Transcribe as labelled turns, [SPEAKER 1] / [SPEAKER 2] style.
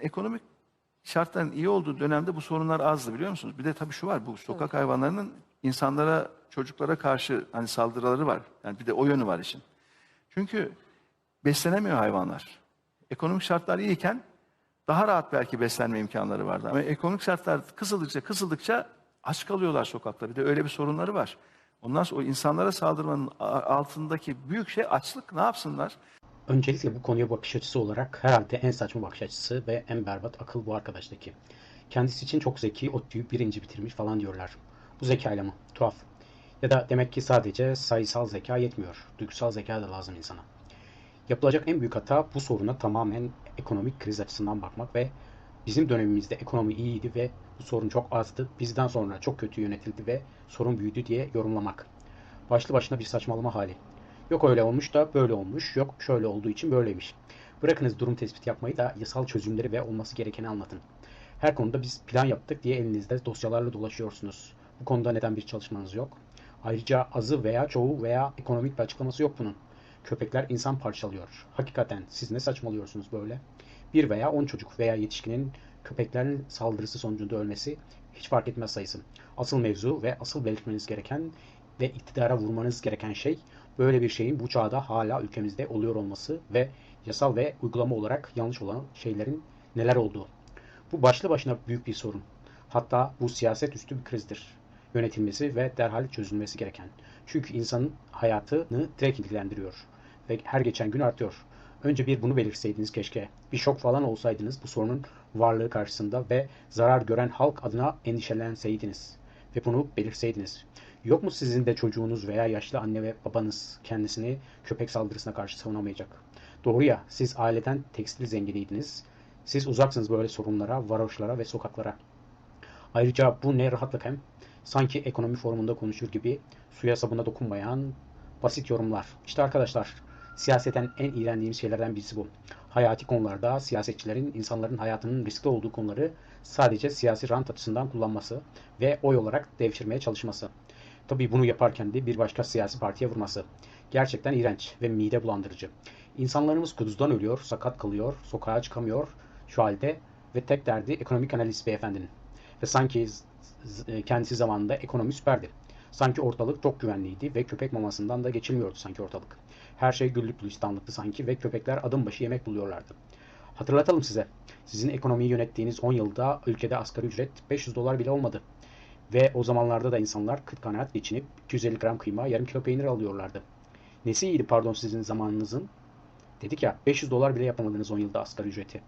[SPEAKER 1] Ekonomik şartların iyi olduğu dönemde bu sorunlar azdı biliyor musunuz? Bir de tabii şu var bu sokak hayvanlarının insanlara, çocuklara karşı hani saldırıları var. Yani bir de o yönü var işin. Çünkü beslenemiyor hayvanlar. Ekonomik şartlar iyiyken daha rahat belki beslenme imkanları vardı. Ama ekonomik şartlar kısıldıkça kısıldıkça aç kalıyorlar sokakta. Bir de öyle bir sorunları var. Ondan sonra o insanlara saldırmanın altındaki büyük şey açlık. Ne yapsınlar?
[SPEAKER 2] Öncelikle bu konuya bakış açısı olarak herhalde en saçma bakış açısı ve en berbat akıl bu arkadaştaki. Kendisi için çok zeki, ODTÜ'yü birinci bitirmiş falan diyorlar. Bu zekayla mı? Tuhaf. Ya da demek ki sadece sayısal zeka yetmiyor. Duygusal zeka da lazım insana. Yapılacak en büyük hata bu soruna tamamen ekonomik kriz açısından bakmak ve bizim dönemimizde ekonomi iyiydi ve bu sorun çok azdı. Bizden sonra çok kötü yönetildi ve sorun büyüdü diye yorumlamak. Başlı başına bir saçmalama hali. Yok öyle olmuş da böyle olmuş. Yok şöyle olduğu için böyleymiş. Bırakınız durum tespit yapmayı da yasal çözümleri ve olması gerekeni anlatın. Her konuda biz plan yaptık diye elinizde dosyalarla dolaşıyorsunuz. Bu konuda neden bir çalışmanız yok? Ayrıca azı veya çoğu veya ekonomik bir açıklaması yok bunun. Köpekler insan parçalıyor. Hakikaten siz ne saçmalıyorsunuz böyle? Bir veya on çocuk veya yetişkinin köpeklerin saldırısı sonucunda ölmesi hiç fark etmez sayısı. Asıl mevzu ve asıl belirtmeniz gereken ve iktidara vurmanız gereken şey böyle bir şeyin bu çağda hala ülkemizde oluyor olması ve yasal ve uygulama olarak yanlış olan şeylerin neler olduğu. Bu başlı başına büyük bir sorun. Hatta bu siyaset üstü bir krizdir. Yönetilmesi ve derhal çözülmesi gereken. Çünkü insanın hayatını direkt ilgilendiriyor. Ve her geçen gün artıyor. Önce bir bunu belirtseydiniz keşke. Bir şok falan olsaydınız bu sorunun varlığı karşısında ve zarar gören halk adına endişelenseydiniz. Ve bunu belirtseydiniz. Yok mu sizin de çocuğunuz veya yaşlı anne ve babanız kendisini köpek saldırısına karşı savunamayacak? Doğru ya, siz aileden tekstil zenginiydiniz. Siz uzaksınız böyle sorunlara, varoşlara ve sokaklara. Ayrıca bu ne rahatlık hem. Sanki ekonomi forumunda konuşur gibi suya sabuna dokunmayan basit yorumlar. İşte arkadaşlar, siyaseten en iğrendiğim şeylerden birisi bu. Hayati konularda siyasetçilerin insanların hayatının riskli olduğu konuları sadece siyasi rant açısından kullanması ve oy olarak devşirmeye çalışması. Tabii bunu yaparken de bir başka siyasi partiye vurması. Gerçekten iğrenç ve mide bulandırıcı. İnsanlarımız kuduzdan ölüyor, sakat kalıyor, sokağa çıkamıyor şu halde ve tek derdi ekonomik analist beyefendinin. Ve sanki z- kendisi zamanında ekonomi süperdi. Sanki ortalık çok güvenliydi ve köpek mamasından da geçilmiyordu sanki ortalık. Her şey güllük gülistanlıktı sanki ve köpekler adım başı yemek buluyorlardı. Hatırlatalım size. Sizin ekonomiyi yönettiğiniz 10 yılda ülkede asgari ücret 500 dolar bile olmadı. Ve o zamanlarda da insanlar kıt kanaat geçinip 250 gram kıyma, yarım kilo peynir alıyorlardı. Nesi iyiydi pardon sizin zamanınızın? Dedik ya 500 dolar bile yapamadınız 10 yılda asgari ücreti.